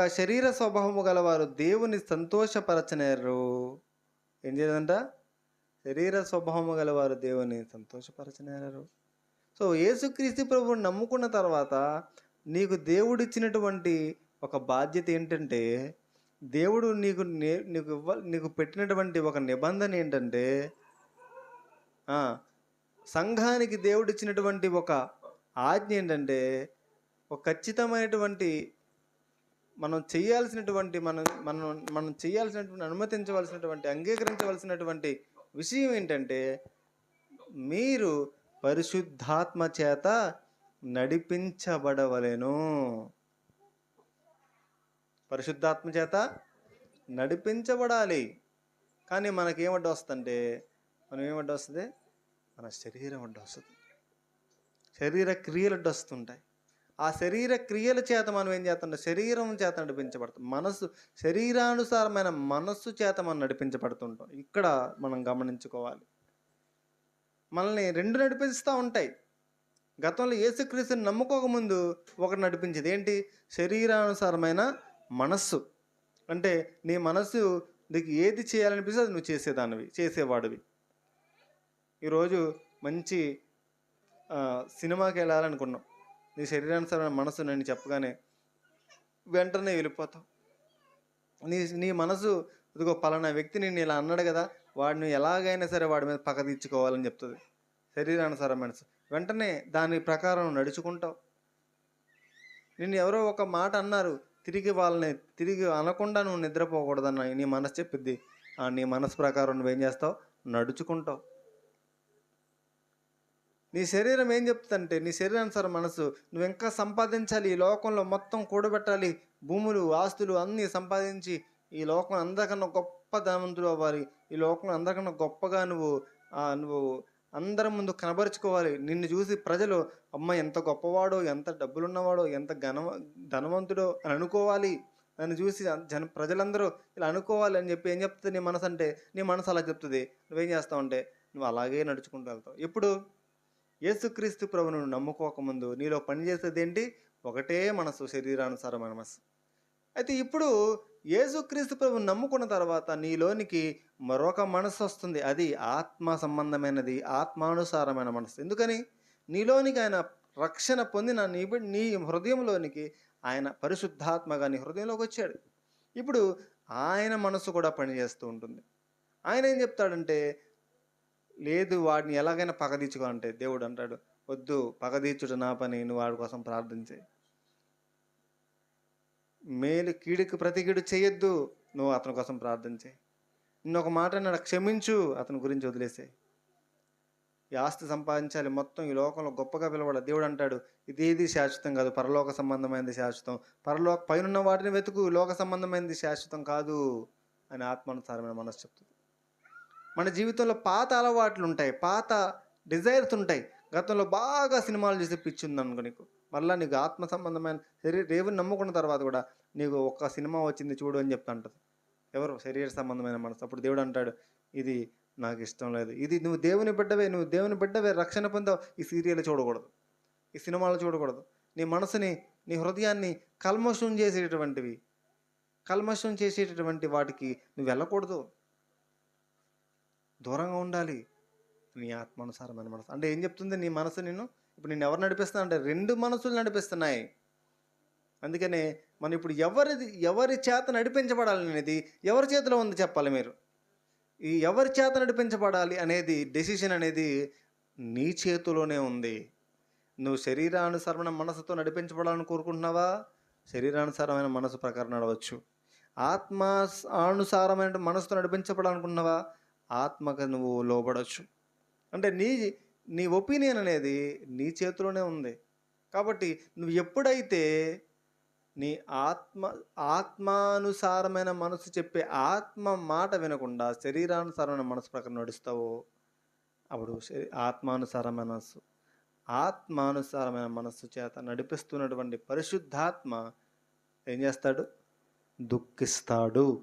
శరీర స్వభావము గలవారు దేవుని సంతోషపరచనేరు. ఏం చేయదంట శరీర స్వభావము గలవారు దేవుని సంతోషపరచనేరు. సో యేసుక్రీస్తు ప్రభువుని నమ్ముకున్న తర్వాత నీకు దేవుడిచ్చినటువంటి ఒక బాధ్యత ఏంటంటే దేవుడు నీకు నీకు ఇవ్వ నీకు పెట్టినటువంటి ఒక నిబంధన ఏంటంటే సంఘానికి దేవుడిచ్చినటువంటి ఒక ఆజ్ఞ ఏంటంటే ఒక ఖచ్చితమైనటువంటి మనం చేయాల్సినటువంటి మనం మనం మనం చేయాల్సినటువంటి అనుమతించవలసినటువంటి అంగీకరించవలసినటువంటి విషయం ఏంటంటే మీరు పరిశుద్ధాత్మ చేత నడిపించబడవలెను. పరిశుద్ధాత్మ చేత నడిపించబడాలి. కానీ మనకేమడ్డు వస్తుందంటే మనం ఏమడ్డు వస్తుంది? మన శరీరం అడ్డు వస్తుంది. శరీర క్రియలు అడ్డు వస్తుంటాయి. ఆ శరీర క్రియల చేత మనం ఏం చేస్తున్నాం శరీరం చేత నడిపించబడతాం మనస్సు శరీరానుసారమైన మనస్సు చేత మనం నడిపించబడుతుంటాం. ఇక్కడ మనం గమనించుకోవాలి. మనల్ని రెండు నడిపిస్తూ ఉంటాయి. గతంలో యేసుక్రీస్తుని నమ్ముకోకముందు ఒకటి నడిపించేది. ఏంటి? శరీరానుసారమైన మనస్సు. అంటే నీ మనస్సు నీకు ఏది చేయాలనిపిస్తే అది నువ్వు చేసేదానివి చేసేవాడివి. ఈరోజు మంచి సినిమాకి వెళ్ళాలనుకున్నాం నీ శరీరానుసరమైన మనసు నేను చెప్పగానే వెంటనే వెళ్ళిపోతావు. నీ నీ మనసు ఇదిగో పలానా వ్యక్తి నేను ఇలా అన్నాడు కదా వాడిని ఎలాగైనా సరే వాడి మీద పక్క తీర్చుకోవాలని చెప్తుంది. శరీరానుసారం మనసు. వెంటనే దాని ప్రకారం నడుచుకుంటావు. నిన్ను ఎవరో ఒక మాట అన్నారు తిరిగి వాళ్ళని తిరిగి అనకుండా నువ్వు నిద్రపోకూడదన్న నీ మనసు చెప్పిద్ది. ఆ నీ మనసు ప్రకారం నువ్వేం చేస్తావు? నడుచుకుంటావు. నీ శరీరం ఏం చెప్తుందంటే నీ శరీరానుసారం మనసు నువ్వు ఇంకా సంపాదించాలి? ఈ లోకంలో మొత్తం కూడబెట్టాలి. భూములు ఆస్తులు అన్నీ సంపాదించి ఈ లోకం అందరికన్నా గొప్ప ధనవంతుడు అవ్వాలి. ఈ లోకం అందరికన్నా గొప్పగా నువ్వు నువ్వు అందరి ముందు కనబరుచుకోవాలి. నిన్ను చూసి ప్రజలు అమ్మ ఎంత గొప్పవాడో ఎంత డబ్బులున్నవాడో ఎంత ఘన ధనవంతుడో అని అనుకోవాలి. నన్ను చూసి జన ప్రజలందరూ ఇలా అనుకోవాలి అని చెప్పి ఏం చెప్తుంది నీ మనసు అంటే నీ మనసు అలా చెప్తుంది. నువ్వేం చేస్తావు అంటే నువ్వు అలాగే నడుచుకుంటూ వెళ్తావు. ఎప్పుడు? యేసుక్రీస్తు ప్రభును నమ్ముకోకముందు నీలో పనిచేసేది ఏంటి ఒకటే మనసు శరీరానుసారమైన మనసు. అయితే ఇప్పుడు యేసుక్రీస్తు ప్రభు నమ్ముకున్న తర్వాత నీలోనికి మరొక మనసు వస్తుంది. అది ఆత్మ సంబంధమైనది ఆత్మానుసారమైన మనసు. ఎందుకని? నీలోనికి ఆయన రక్షణ పొందిన నీ నీ హృదయంలోనికి ఆయన పరిశుద్ధాత్మగా నీ హృదయంలోకి వచ్చాడు. ఇప్పుడు ఆయన మనసు కూడా పనిచేస్తూ ఉంటుంది. ఆయన ఏం చెప్తాడంటే లేదు వాడిని ఎలాగైనా పగదీర్చుకోవాలంటే దేవుడు అంటాడు వద్దు పగదీర్చుట నా పని నువ్వు వాడి కోసం ప్రార్థించే మేలు కీడుకు ప్రతి కీడు చేయొద్దు నువ్వు అతని కోసం ప్రార్థించే నిన్న ఒక మాట అన్నాడు క్షమించు అతని గురించి వదిలేసే ఈ ఆస్తి సంపాదించాలి మొత్తం ఈ లోకంలో గొప్పగా పిలవడ దేవుడు అంటాడు ఇదేది శాశ్వతం కాదు పరలోక సంబంధమైనది శాశ్వతం. పరలోక పైనున్న వాటిని వెతుకు లోక సంబంధమైనది శాశ్వతం కాదు అని ఆత్మానుసారమైన మనసు చెప్తుంది. మన జీవితంలో పాత అలవాట్లు ఉంటాయి పాత డిజైర్స్ ఉంటాయి గతంలో బాగా సినిమాలు చూసే పిచ్చి ఉందనుకో నీకు. మళ్ళీ నీకు ఆత్మ సంబంధమైన శరీర దేవుని నమ్ముకున్న తర్వాత కూడా నీకు ఒక్క సినిమా వచ్చింది చూడు అని చెప్తా అంటారు ఎవరు? శరీర సంబంధమైన మనసు. అప్పుడు దేవుడు అంటాడు ఇది నాకు ఇష్టం లేదు. ఇది నువ్వు దేవుని బిడ్డవే నువ్వు దేవుని బిడ్డవే. రక్షణ పొందావు. ఈ సీరియల్ చూడకూడదు. ఈ సినిమాలు చూడకూడదు. నీ మనసుని నీ హృదయాన్ని కల్మషం చేసేటటువంటివి కల్మషం చేసేటటువంటి వాటికి నువ్వు వెళ్ళకూడదు. దూరంగా ఉండాలి. నీ ఆత్మానుసారమైన మనసు. అంటే ఏం చెప్తుంది? నీ మనసు నేను ఇప్పుడు నేను ఎవరు నడిపిస్తున్నా అంటే రెండు మనసులు నడిపిస్తున్నాయి. అందుకనే మనం ఇప్పుడు ఎవరిది ఎవరి చేత నడిపించబడాలి అనేది ఎవరి చేతిలో ఉంది చెప్పాలి మీరు? ఈ ఎవరి చేత నడిపించబడాలి అనేది డెసిషన్ అనేది నీ చేతిలోనే ఉంది. నువ్వు శరీరానుసారమైన మనసుతో నడిపించబడాలని కోరుకుంటున్నావా? శరీరానుసారమైన మనసు ప్రకారం నడవచ్చు. ఆత్మ అనుసారమైన మనసుతో నడిపించబడాలనుకున్నావా ఆత్మకు నువ్వు లోబడవచ్చు అంటే నీ నీ ఒపీనియన్ అనేది నీ చేతిలోనే ఉంది. కాబట్టి నువ్వు ఎప్పుడైతే నీ ఆత్మ ఆత్మానుసారమైన మనసు చెప్పే ఆత్మ మాట వినకుండా శరీరానుసారమైన మనసు ప్రకారం నడుస్తావో అప్పుడు శరీ- ఆత్మానుసారమైన ఆత్మానుసారమైన మనస్సు చేత నడిపిస్తున్నటువంటి పరిశుద్ధాత్మ ఏం చేస్తాడు? దుఃఖిస్తాడు.